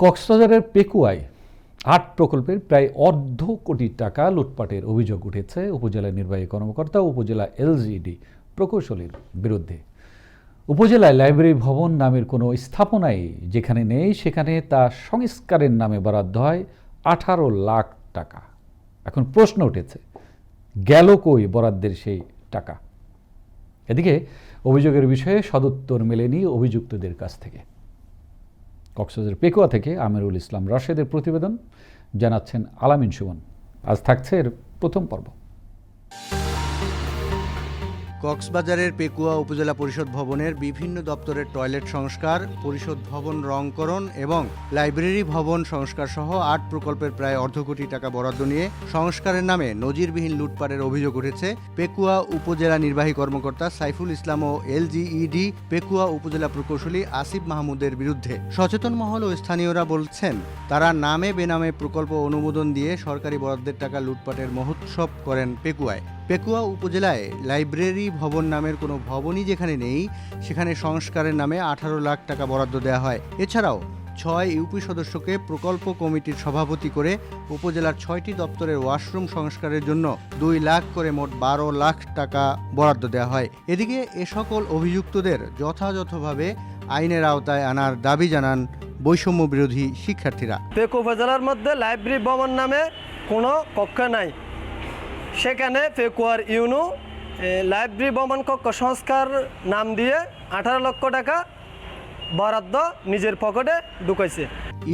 কক্সবাজারের পেকুয়ায় আট প্রকল্পের প্রায় অর্ধ কোটি টাকা লুটপাটের অভিযোগ উঠেছে উপজেলা নির্বাহী কর্মকর্তা উপজেলা এলজিডি প্রকৌশলীর বিরুদ্ধে। উপজেলায় লাইব্রেরি ভবন নামের কোনো স্থাপনাই যেখানে নেই, সেখানে তা সংস্কারের নামে বরাদ্দ হয় আঠারো লাখ টাকা। এখন প্রশ্ন উঠেছে, গেল কই বরাদ্দের সেই টাকা? এদিকে অভিযোগের বিষয়ে সদুত্তর মেলেনি অভিযুক্তদের কাছ থেকে। কক্সবাজার পেকুয়া থেকে আমিরুল ইসলাম রাশেদের প্রতিবেদন, জানাচ্ছেন আলামিন সুমন। আজ থাকছে এর প্রথম পর্ব। কক্সবাজারের পেকুয়া উপজেলা পরিষদ ভবনের বিভিন্ন দপ্তরের টয়লেট সংস্কার, পরিষদ ভবন রংকরণ এবং লাইব্রেরি ভবন সংস্কার সহ আট প্রকল্পের প্রায় অর্ধ কোটি টাকা বরাদ্দ নিয়ে সংস্কারের নামে নজিরবিহীন লুটপাটের অভিযোগ উঠেছে পেকুয়া উপজেলা নির্বাহী কর্মকর্তা সাইফুল ইসলাম ও L G E D Pekua উপজেলা প্রকৌশলী আসিফ মাহমুদের বিরুদ্ধে। সচেতন মহল ও স্থানীয়রা বলছেন, তারা নামে বেনামে প্রকল্প অনুমোদন দিয়ে সরকারি বরাদ্দের টাকা লুটপাটের মহোৎসব করেন পেকুয়ায়। পেকুয়া উপজেলায় লাইব্রেরি ভবন নামের কোনো ভবনই যেখানে নেই, সেখানে সংস্কারের নামে আঠারো লাখ টাকা বরাদ্দ দেওয়া হয়। এছাড়াও ছয় ইউপি সদস্যকে প্রকল্প কমিটির সভাপতি করে উপজেলার ছয়টি দপ্তরের ওয়াশরুম সংস্কারের জন্য দুই লাখ করে মোট বারো লাখ টাকা বরাদ্দ দেওয়া হয়। এদিকে এ সকল অভিযুক্তদের যথাযথভাবে আইনের আওতায় আনার দাবি জানান বৈষম্য বিরোধী শিক্ষার্থীরা। পেক উপজেলার মধ্যে লাইব্রেরি ভবন নামে কোনো কক্ষ নাই। সেখানে ফেকুয়ার ইউনু লাইব্রেরি ভবন কক্ষ সংস্কার নাম দিয়ে আঠারো লক্ষ টাকা বরাদ্দ নিজের পকেটে ঢুকাইছে।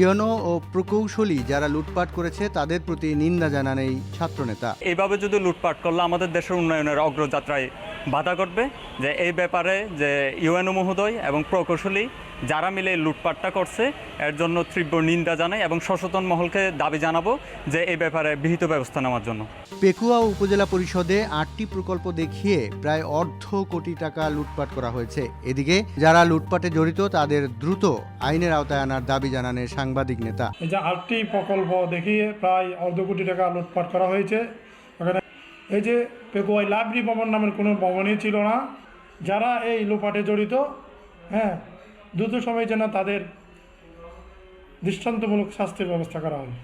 ইয়নো ও প্রকৌশলী যারা লুটপাট করেছে তাদের প্রতি নিন্দা জানান এই ছাত্রনেতা। এইভাবে যদি লুটপাট করলে আমাদের দেশের উন্নয়নের অগ্রযাত্রায় বাধা ঘটবে যে এই ব্যাপারে যে ইউএনও মহোদয় এবং প্রকৌশলী যারা মিলে লুটপাটটা করছে এর জন্য তীব্র নিন্দা জানাই এবং সচেতন মহলকে দাবি জানাব যে এই ব্যাপারে বিহিত ব্যবস্থা নেওয়ার জন্য। পেকুয়া উপজেলা পরিষদে আটটি প্রকল্প দেখিয়ে প্রায় অর্ধ কোটি টাকা লুটপাট করা হয়েছে। এদিকে যারা লুটপাটে জড়িত তাদের দ্রুত আইনের আওতায় আনার দাবি জানান সাংবাদিক নেতা। এই যে আটটি প্রকল্প দেখিয়ে প্রায় অর্ধ কোটি টাকা লুটপাট করা হয়েছে। এই যে পেকুয়াই লাইব্রেরি ভবন নামের কোনো ভবনই ছিল না। যারা এই লোপাটে জড়িত হ্যাঁ দ্রুত সময় যেন তাদের দৃষ্টান্তমূলক শাস্তির ব্যবস্থা করা হয়।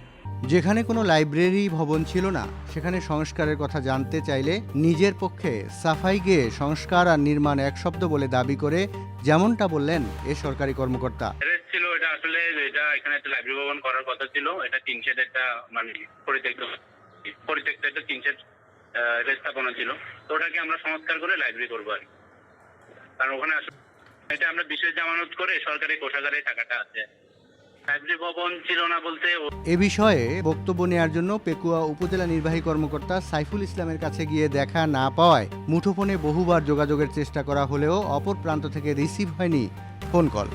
যেখানে কোনো লাইব্রেরি ভবন ছিল না সেখানে সংস্কারের কথা জানতে চাইলে নিজের পক্ষে সাফাই গেয়ে সংস্কার আর নির্মাণ এক শব্দ বলে দাবি করে যেমনটা বললেন এ সরকারি কর্মকর্তা। ছিল এটা আসলে এটা এখানে একটা লাইব্রেরি ভবন করার কথা ছিল এটা তিন শেড একটা মানে পরিত্যক্ত পরিত্যক্ত একটা তিন শেড স্থাপনা ছিল। তো ওটাকে আমরা সংস্কার করে লাইব্রেরি করব আর। কারণ ওখানে এটা আমরা বিশেষ জামানত করে সরকারি কোষাগারে টাকাটা আছে। এ বিষয়ে বক্তব্য নেয়ার জন্য পেকুয়া উপজেলা নির্বাহী কর্মকর্তা সাইফুল ইসলামের কাছে গিয়ে দেখা না পাওয়ায় মুঠোফোনে বহুবার যোগাযোগের চেষ্টা করা হলেও অপর প্রান্ত থেকে রিসিভ হয়নি phone call.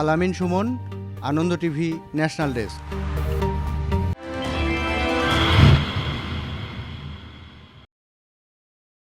Alamin Suman, Ananda TV, national desk.